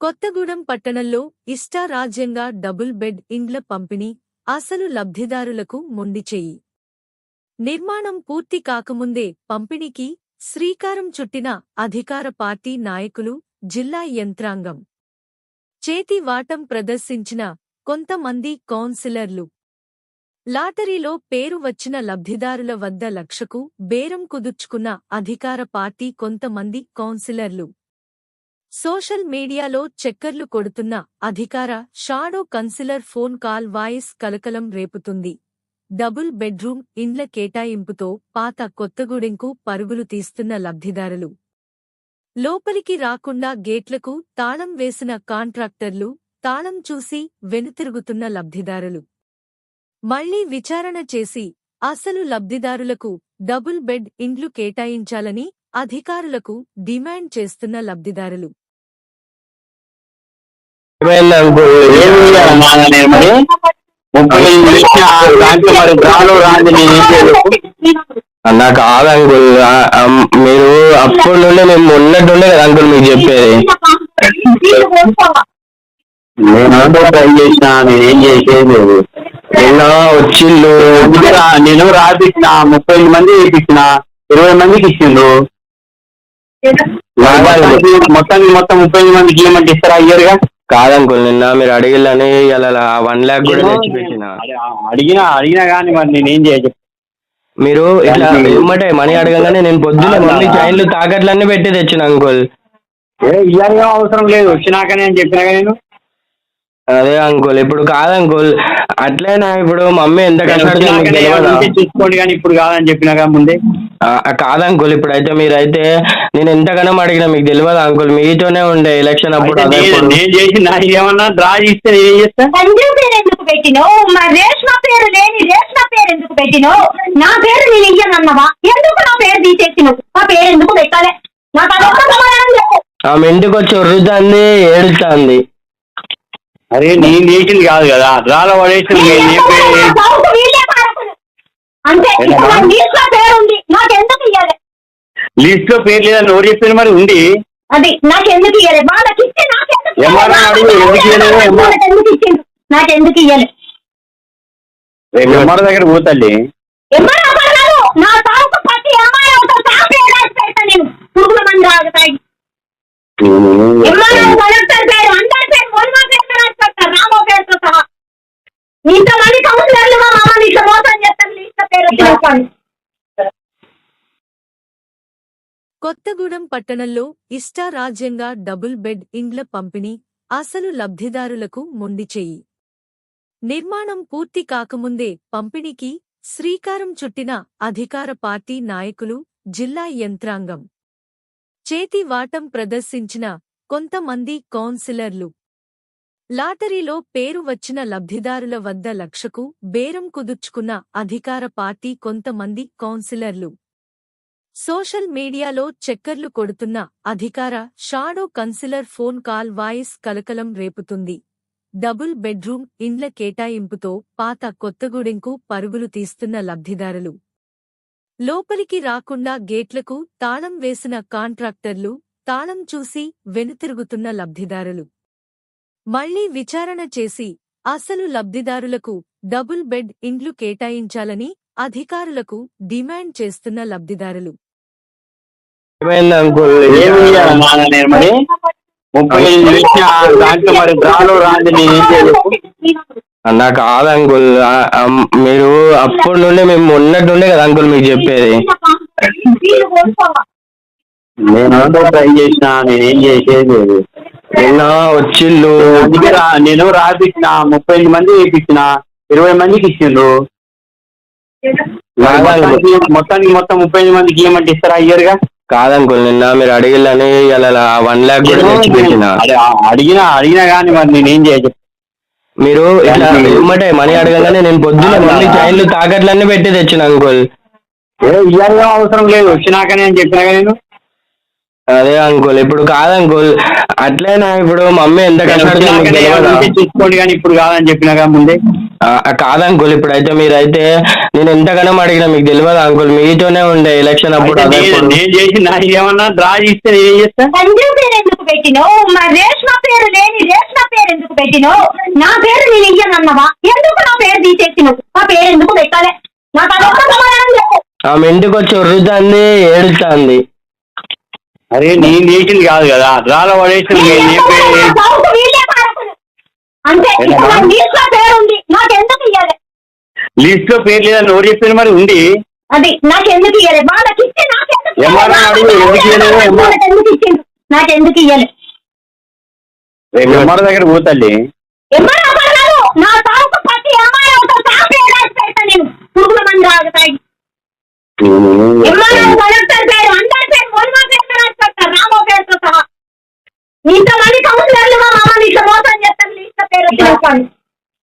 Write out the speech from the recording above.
కొత్తగూడెం పట్టణంలో ఇష్టారాజ్యంగా double bed ఇండ్ల పంపిణీ అసలు లబ్ధిదారులకు మొండిచెయ్యి నిర్మాణం పూర్తి కాకముందే పంపిణీకి శ్రీకారం చుట్టిన అధికార పార్టీ నాయకులు జిల్లా యంత్రాంగం. చేతి వాటం ప్రదర్శించిన కొంతమంది కౌన్సిలర్లు. లాటరీలో పేరు వచ్చిన లబ్ధిదారుల వద్ద లక్షకు బేరం కుదుర్చుకున్న అధికార పార్టీ కొంతమంది కౌన్సిలర్లు. సోషల్ మీడియాలో చక్కర్లు కొడుతున్న అధికార shadow councillor phone call voice కలకలం రేపుతుంది. డబుల్ బెడ్రూమ్ ఇండ్ల కేటాయింపుతో పాత కొత్తగూడెంకు పరుగులు తీస్తున్న లబ్ధిదారులు. లోపలికి రాకుండా గేట్లకు తాళం వేసిన కాంట్రాక్టర్లు తాళం చూసి వెనుతిరుగుతున్న లబ్ధిదారులు. మళ్ళీ విచారణ చేసి అసలు లబ్ధిదారులకు డబుల్ బెడ్ ఇండ్లు కేటాయించాలని అధికారులకు డిమాండ్ చేస్తున్న లబ్ధిదారులు. అన్నా కాదు అంకుల్ మీరు అప్పటి నుండి నేను మొన్నట్టుండే కదా అంకుల్ మీకు చెప్పేది. నేను ట్రై చేసిన నేను ఏం చేసేది? నిన్న రా- నేను రాపించిన ముప్పై ఎనిమిది మంది వేయించిన ఇరవై మందికి ఇచ్చిండ్రు. మొత్తానికి మొత్తం ముప్పై ఎనిమిది మందికి ఏమంటే ఇస్తారా అయ్యారుగా కాదు అంకుల్ నిన్న మీరు అడిగిల్లని ఇలా వన్ ల్యాక్ కూడా తెచ్చిపెట్టిన? అడిగినా అడిగినా కానీ మరి నేను ఏం చేయదు మీరు ఇట్లా ఏమంటే మనీ అడగగానే నేను పొద్దున్న మమ్మీ చైన్లు తాకట్లన్నీ పెట్టి తెచ్చిన అంకుల్. ఏ ఇయ్యాలి అవసరం లేదు. వచ్చినాకనే అని చెప్పినా నేను. అదే అంకుల్ ఇప్పుడు కాదు అంకుల్ అట్లైనా ఇప్పుడు మమ్మీ ఎంత కష్టపడుతుంది చూసుకోండి కానీ ఇప్పుడు కాదని చెప్పినా కానీ ముందే? ఆ, కాదు అంకుల్ ఇప్పుడైతే మీరైతే నేను ఎంతగానో అడిగినా మీకు తెలియదు అంకుల్ మీతోనే ఉండే ఎలక్షన్ అప్పుడు అయితే అదే నేను చేసి నా ఏమన్నా డ్రా చేస్తే ఏం చేస్తా? సంజు పేరు ఎందుకు పెట్టినావు? మా రేష్మ పేరు లేని రేష్మ పేరు ఎందుకు పెట్టినావు? నా పేరు నేను ఇయ్యనన్నవా? ఎందుకు నా పేరు తీసేసినావు? నా పేరు ఎందుకు పెట్టాలి? నాకు అదొక ఆమె ఇంటికి వచ్చి ఉర్రుతుంది ఏడుస్తుంది అరే నేను చేసింది కాదు కదా. డ్రాలో పడేసింది నా లిస్ట్లో పేరు ఉంది. నాకు ఎందుకు ఇయ్యాలి? లిస్ట్లో పేరు లేదని ఎవరు చెప్పారు మరి ఉంది? అది నాకు ఎందుకు ఇయ్యాలి? వాళ్ళకి ఇస్తే నాకు ఎందుకు ఇయ్యాలి? అడుగు, ఎందుకు ఇయ్యలేదు? ఎంఆర్ఓ. వాళ్ళకి ఎందుకు ఇచ్చిండు నాకు ఎందుకు ఇయ్యాలి రేపు ఎంఆర్ఓ దగ్గర పోతాలి ఎంఆర్ అవ్వరు నా తాలూకు పట్టి ఎంఆర్ అవుతావు తాపే రాసి పెడతా నేను పురుగుల మంది రాగుతాయి ఎంఆర్ఓ కలెక్టర్ పేరు అందరి పేరు మొన్న పేరు రాసి పెడతారు రామో పేరుతో సహా ఇంతమంది కౌన్సిలర్లుగా మమ్మల్ని ఇట్లా మోసం చేస్తారు లిస్ట్ కొత్తగూడెం పట్టణంలో ఇష్టారాజ్యంగా డబుల్ బెడ్ ఇండ్ల పంపిణీ అసలు లబ్ధిదారులకు మొండిచెయ్యి నిర్మాణం పూర్తి కాకముందే పంపిణీకి శ్రీకారం చుట్టిన అధికార పార్టీ నాయకులు జిల్లా యంత్రాంగం. చేతి వాటం ప్రదర్శించిన కొంతమంది కౌన్సిలర్లు. లాటరీలో పేరు వచ్చిన లబ్ధిదారుల వద్ద లక్షకు బేరం కుదుర్చుకున్న అధికార పార్టీ కొంతమంది కౌన్సిలర్లు. సోషల్ మీడియాలో చక్కర్లు కొడుతున్న అధికార shadow councillor phone call voice కలకలం రేపుతుంది. డబుల్ బెడ్రూమ్ ఇండ్ల కేటాయింపుతో పాత కొత్తగూడెంకు పరుగులు తీస్తున్న లబ్ధిదారులు. లోపలికి రాకుండా గేట్లకు తాళం వేసిన కాంట్రాక్టర్లు తాళం చూసి వెనుతిరుగుతున్న లబ్ధిదారులు. మళ్ళీ విచారణ చేసి అసలు లబ్ధిదారులకు డబుల్ బెడ్ ఇండ్లు కేటాయించాలని అధికారులకు డిమాండ్ చేస్తున్న లబ్ధిదారులు. అన్నా కాదు అంకుల్. మీరు అప్పటి నుండి మేము మొన్నట్టుండే కదా అంకుల్ మీకు చెప్పేది. నేను ట్రై చేసిన నేను ఏం చేసేది లేదు. నిన్న రా- నేను రాపించిన ముప్పై ఎనిమిది మంది వేయించిన ఇరవై మందికి ఇచ్చిండ్రు. మొత్తానికి మొత్తం ముప్పై ఎనిమిది మందికి ఏమంటే ఇస్తారా అయ్యారుగా? కాదు అంకుల్ నిన్న మీరు అడిగిల్లని ఇలా వన్ ల్యాక్ కూడా తెచ్చిపెట్టిన అడిగినా అడిగినా కానీ మరి నేను ఏం చేయదు మీరు ఇట్లా ఏమంటే మనీ అడగగానే నేను పొద్దున్న మమ్మీ చైన్లు తాకట్లన్నీ పెట్టి తెచ్చిన అంకుల్. ఏ ఇయ్యాలి అవసరం లేదు. వచ్చినాకనే అని చెప్పినా నేను. అదే అంకుల్ ఇప్పుడు కాదు అంకుల్ అట్లేనా ఇప్పుడు మమ్మీ ఎంత కష్టపడుతుందో చూసుకోండి కానీ ఇప్పుడు కాదని చెప్పినాక ముందే. ఆ, కాదు అంకుల్ ఇప్పుడైతే మీరైతే నేను ఎంతగానో అడిగినా మీకు తెలియదు అంకుల్ మీతోనే ఉండే ఎలక్షన్ అప్పుడు అయితే అదే నేను చేసి ఏమన్నా డ్రా ఇస్తే ఏం చేస్తా? సంజు పేరు ఎందుకు పెట్టినావు? మా రేష్మ పేరు లేని రేష్మ పేరు ఎందుకు పెట్టినావు? నా పేరు నేను ఇయ్యనన్నవా? ఎందుకు నా పేరు తీసేసినావు? ఆ పేరు ఎందుకు పెట్టాలి? నాకు అదొక్క సమాధానం చెప్పు. ఆమె ఇంటికి వచ్చి ఉర్రుతుంది ఏడుస్తుంది అరే నేను చేసింది కాదు కదా. డ్రాలో పడేసి డౌట్ వీళ్ళే కారకులు. అంతే ఇప్పుడు నా లిస్ట్లో పేరు ఉంది. నాకు ఎందుకు ఇయ్యాలి? లిస్ట్లో పేరు లేదా నోరు చెప్పిన మరి ఉంది? అది నాకు ఎందుకు ఇయ్యాలి? వాళ్ళకి ఇస్తే నాకు ఎందుకు ఇయ్యాలి? రేపు ఎంఆర్ దగ్గర పోతాలి ఎమ్మాయి అవ్వగలరు నా తాలూకు ప్రతి అమ్మాయి ఒక సాపే రాసి పెడతా నేను. పురుగుల మంది కలెక్టర్ పేరు ఇంతమంది కౌన్సిలర్లు మా మామని ఇట్లా మోసం చేస్తాను లిస్ట్ పేరు వచ్చిన